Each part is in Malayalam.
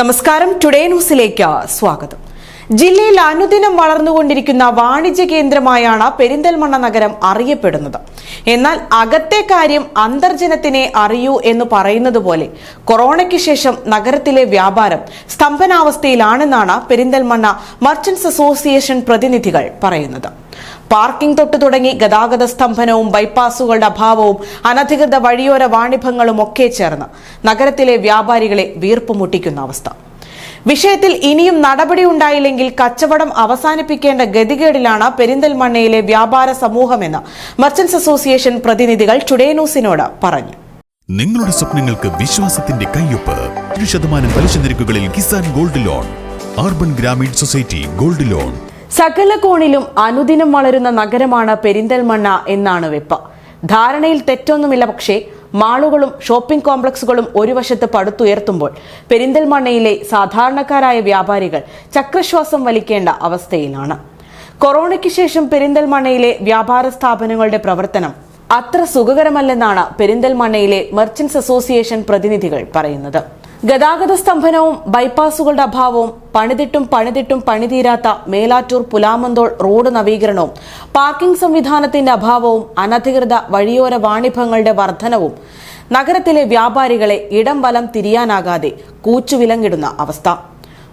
നമസ്കാരം. ടുഡേ ന്യൂസിലേക്ക് സ്വാഗതം. ജില്ലയിൽ അനുദിനം വളർന്നുകൊണ്ടിരിക്കുന്ന വാണിജ്യ കേന്ദ്രമായാണ് പെരിന്തൽമണ്ണ നഗരം അറിയപ്പെടുന്നത്. എന്നാൽ അകത്തെ കാര്യം അന്തർജനത്തിനെ അറിയൂ എന്ന് പറയുന്നത് പോലെ കൊറോണയ്ക്ക് ശേഷം നഗരത്തിലെ വ്യാപാരം സ്തംഭനാവസ്ഥയിലാണെന്നാണ് പെരിന്തൽമണ്ണ മർച്ചന്റ്സ് അസോസിയേഷൻ പ്രതിനിധികൾ പറയുന്നത്. പാർക്കിംഗ് തൊട്ട് തുടങ്ങി ഗതാഗത സ്തംഭനവും ബൈപ്പാസുകളുടെ അഭാവവും അനധികൃത വഴിയോര വാണിഭങ്ങളും ഒക്കെ ചേർന്ന് നഗരത്തിലെ വ്യാപാരികളെ വീർപ്പുമുട്ടിക്കുന്ന അവസ്ഥ. വിഷയത്തിൽ ഇനിയും നടപടി ഉണ്ടായില്ലെങ്കിൽ കച്ചവടം അവസാനിപ്പിക്കേണ്ട ഗതികേടിലാണ് പെരിന്തൽമണ്ണയിലെ വ്യാപാര സമൂഹമെന്ന് മർച്ചന്റ്സ് അസോസിയേഷൻ പ്രതിനിധികൾ ടുഡേ ന്യൂസിനോട് പറഞ്ഞു. നിങ്ങളുടെ സ്വപ്നങ്ങൾക്ക് വിശ്വാസത്തിന്റെ കയ്യൊപ്പ്. ഏഴ് ശതമാനം പലിശ നിരക്കുകളിൽ Kisan gold loan. Urban Grameen society gold loan. സകല കോണിലും അനുദിനം വളരുന്ന നഗരമാണ് പെരിന്തൽമണ്ണ എന്നാണ് വെപ്പ്. ധാരണയിൽ തെറ്റൊന്നുമില്ല പക്ഷേ മാളുകളും ഷോപ്പിംഗ് കോംപ്ലക്സുകളും ഒരു വശത്ത് പടുത്തുയർത്തുമ്പോൾ പെരിന്തൽമണ്ണയിലെ സാധാരണക്കാരായ വ്യാപാരികൾ ചക്രശ്വാസം വലിക്കേണ്ട അവസ്ഥയിലാണ്. കൊറോണയ്ക്ക് ശേഷം പെരിന്തൽമണ്ണയിലെ വ്യാപാര സ്ഥാപനങ്ങളുടെ പ്രവർത്തനം അത്ര സുഖകരമല്ലെന്നാണ് പെരിന്തൽമണ്ണയിലെ മെർച്ചന്റ്സ് അസോസിയേഷൻ പ്രതിനിധികൾ പറയുന്നത്. ഗതാഗത സ്തംഭനവും ബൈപ്പാസുകളുടെ അഭാവവും പണിതിട്ടും പണിതിട്ടും പണിതീരാത്ത മേലാറ്റൂർ പുലാമന്തോൾ റോഡ് നവീകരണവും പാർക്കിംഗ് സംവിധാനത്തിന്റെ അഭാവവും അനധികൃത വഴിയോര വാണിഭങ്ങളുടെ വർധനവും നഗരത്തിലെ വ്യാപാരികളെ ഇടം വലം തിരിയാനാകാതെ കൂച്ചുവിലങ്ങിടുന്ന അവസ്ഥ.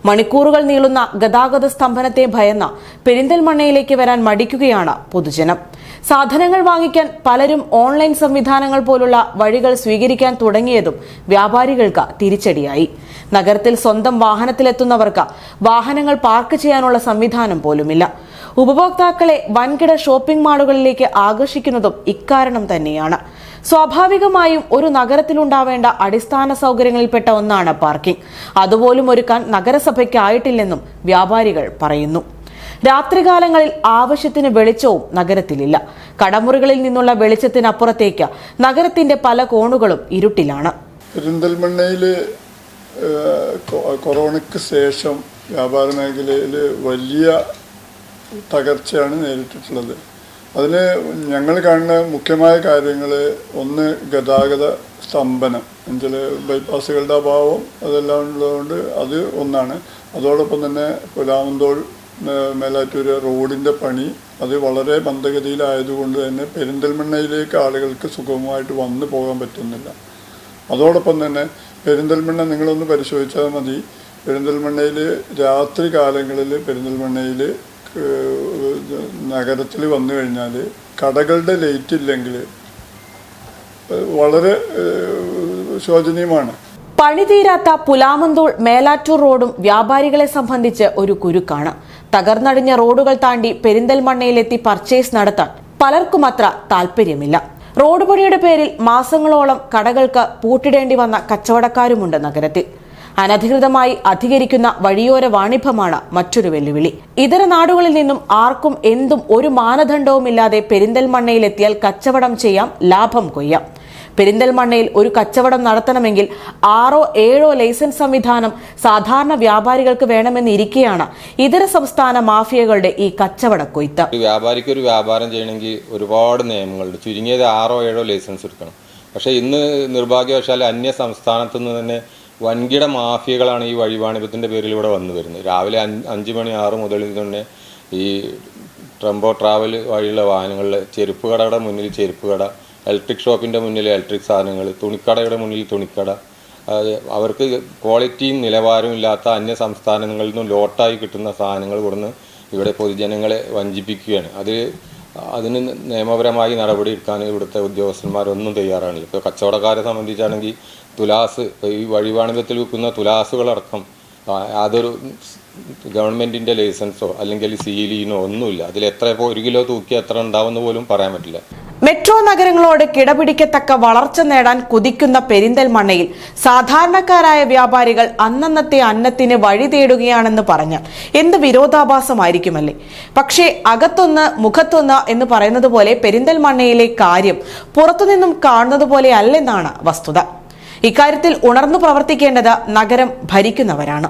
മണിക്കൂറുകൾ നീളുന്ന ഗതാഗത സ്തംഭനത്തെ ഭയന്ന പെരിന്തൽമണ്ണയിലേക്ക് വരാൻ മടിക്കുകയാണ് പൊതുജനം. സാധനങ്ങൾ വാങ്ങിക്കാൻ പലരും ഓൺലൈൻ സംവിധാനങ്ങൾ പോലുള്ള വഴികൾ സ്വീകരിക്കാൻ തുടങ്ങിയതും വ്യാപാരികൾക്ക് തിരിച്ചടിയായി. നഗരത്തിൽ സ്വന്തം വാഹനത്തിലെത്തുന്നവർക്ക് വാഹനങ്ങൾ പാർക്ക് ചെയ്യാനുള്ള സംവിധാനം പോലുമില്ല. ഉപഭോക്താക്കളെ വൻകിട ഷോപ്പിംഗ് മാളുകളിലേക്ക് ആകർഷിക്കുന്നതും ഇക്കാരണം തന്നെയാണ്. സ്വാഭാവികമായും ഒരു നഗരത്തിലുണ്ടാവേണ്ട അടിസ്ഥാന സൗകര്യങ്ങളിൽപ്പെട്ട ഒന്നാണ് പാർക്കിംഗ്. അതുപോലും ഒരുക്കാൻ നഗരസഭയ്ക്കായിട്ടില്ലെന്നും വ്യാപാരികൾ പറയുന്നു. രാത്രികാലങ്ങളിൽ ആവശ്യത്തിന് വെളിച്ചവും നഗരത്തിലില്ല. കടമുറികളിൽ നിന്നുള്ള വെളിച്ചത്തിനപ്പുറത്തേക്ക് നഗരത്തിന്റെ പല കോണുകളും ഇരുട്ടിലാണ്. പെരിന്തൽമണ്ണയിൽ കൊറോണയ്ക്ക് ശേഷം വ്യാപാര മേഖലയിൽ വലിയ തകർച്ചയാണ് നേരിട്ടിട്ടുള്ളത്. അതിന് ഞങ്ങൾ കാണുന്ന മുഖ്യമായ കാര്യങ്ങൾ ഒന്ന് ഗതാഗത സ്തംഭനം. എന്നുവെച്ചാൽ ബൈപ്പാസുകളുടെ അഭാവം അതെല്ലാം ഉള്ളതുകൊണ്ട് അത് ഒന്നാണ്. അതോടൊപ്പം തന്നെ പുലാമന്തോൾ മേലാറ്റൂർ റോഡിന്റെ പണി അത് വളരെ മന്ദഗതിയിലായതുകൊണ്ട് തന്നെ പെരിന്തൽമണ്ണയിലേക്ക് ആളുകൾക്ക് സുഗമമായിട്ട് വന്നു പോകാൻ പറ്റുന്നില്ല. അതോടൊപ്പം തന്നെ പെരിന്തൽമണ്ണ നിങ്ങളൊന്ന് പരിശോധിച്ചാൽ മതി. പെരിന്തൽമണ്ണയിൽ രാത്രി കാലങ്ങളിൽ പെരിന്തൽമണ്ണയിൽ നഗരത്തിൽ വന്നു കഴിഞ്ഞാൽ കടകളുടെ ലൈറ്റ് ഇല്ലെങ്കിൽ വളരെ ശോചനീയമാണ്. പണിതീരാത്ത പുലാമന്തോൾ മേലാറ്റൂർ റോഡും വ്യാപാരികളെ സംബന്ധിച്ച് ഒരു കുരുക്കാണ്. തകർന്നടിഞ്ഞ റോഡുകൾ താണ്ടി പെരിന്തൽമണ്ണയിലെത്തി പർച്ചേസ് നടത്താൻ പലർക്കും അത്ര താല്പര്യമില്ല റോഡ് പണിയുടെ പേരിൽ മാസങ്ങളോളം കടകൾക്ക് പൂട്ടിടേണ്ടി വന്ന കച്ചവടക്കാരുമുണ്ട് നഗരത്തിൽ. അനധികൃതമായി അധികരിക്കുന്ന വഴിയോര വാണിഭമാണ് മറ്റൊരു വെല്ലുവിളി. ഇതര നാടുകളിൽ നിന്നും ആർക്കും എന്തും ഒരു മാനദണ്ഡവുമില്ലാതെ പെരിന്തൽമണ്ണയിലെത്തിയാൽ കച്ചവടം ചെയ്യാം ലാഭം കൊയ്യാം. പെരിന്തൽമണ്ണയിൽ ഒരു കച്ചവടം നടത്തണമെങ്കിൽ ആറോ ഏഴോ ലൈസൻസ് സംവിധാനം സാധാരണ വ്യാപാരികൾക്ക് വേണമെന്നിരിക്കെയാണ് ഇതര സംസ്ഥാന മാഫിയകളുടെ ഈ കച്ചവട കൊയ്ത്ത്. വ്യാപാരിക്ക് ഒരു വ്യാപാരം ചെയ്യണമെങ്കിൽ ഒരുപാട് നിയമങ്ങളുണ്ട്. ചുരുങ്ങിയത് ആറോ ഏഴോ ലൈസൻസ് എടുക്കണം. പക്ഷേ ഇന്ന് നിർഭാഗ്യവശാൽ അന്യ സംസ്ഥാനത്തു നിന്ന് തന്നെ വൻകിട മാഫിയകളാണ് ഈ വഴിവാണിഭത്തിന്റെ പേരിൽ ഇവിടെ വന്നു വരുന്നത്. രാവിലെ അഞ്ച് മണി ആറ് മുതൽ തന്നെ ഈ ട്രംബോ ട്രാവൽ വഴിയുള്ള വാഹനങ്ങളിൽ ചെരുപ്പ് കടയുടെ മുന്നിൽ ചെരുപ്പ് കട ഇലക്ട്രിക് ഷോപ്പിന്റെ മുന്നിൽ ഇലക്ട്രിക് സാധനങ്ങൾ തുണിക്കടയുടെ മുന്നിൽ തുണിക്കട. അവർക്ക് ക്വാളിറ്റിയും നിലവാരവും ഇല്ലാത്ത അന്യ സംസ്ഥാനങ്ങളിൽ നിന്നും ലോട്ടായി കിട്ടുന്ന സാധനങ്ങൾ കൊടുന്ന് ഇവിടെ പൊതുജനങ്ങളെ വഞ്ചിപ്പിക്കുകയാണ്. അത് അതിന് നിയമപരമായി നടപടി എടുക്കാൻ ഇവിടുത്തെ ഉദ്യോഗസ്ഥന്മാരൊന്നും തയ്യാറാണില്ല ഇപ്പോൾ കച്ചവടക്കാരെ സംബന്ധിച്ചാണെങ്കിൽ തുലാസ് ഈ വഴിവാണിഭത്തിൽ വിൽക്കുന്ന തുലാസുകളടക്കം യാതൊരു ഗവൺമെന്റിന്റെ ലൈസൻസോ അല്ലെങ്കിൽ സീലീനോ ഒന്നുമില്ല. അതിൽ എത്ര ഇപ്പോൾ ഒരു കിലോ തൂക്കി എത്ര ഉണ്ടാവുമെന്ന് പോലും പറയാൻ പറ്റില്ല. മെട്രോ നഗരങ്ങളോട് കിടപിടിക്കത്തക്ക വളർച്ച നേടാൻ കുതിക്കുന്ന പെരിന്തൽമണ്ണയിൽ സാധാരണക്കാരായ വ്യാപാരികൾ അന്നന്നത്തെ അന്നത്തിന് വഴി തേടുകയാണെന്ന് പറഞ്ഞാൽ എന്ത് വിരോധാഭാസമായിരിക്കുമല്ലേ? പക്ഷേ അകത്തൊന്ന് മുഖത്തൊന്ന് എന്ന് പറയുന്നത് പോലെ പെരിന്തൽമണ്ണയിലെ കാര്യം പുറത്തുനിന്നും കാണുന്നത് പോലെ അല്ലെന്നാണ് വസ്തുത. ഇക്കാര്യത്തിൽ ഉണർന്നു പ്രവർത്തിക്കേണ്ടത് നഗരം ഭരിക്കുന്നവരാണ്.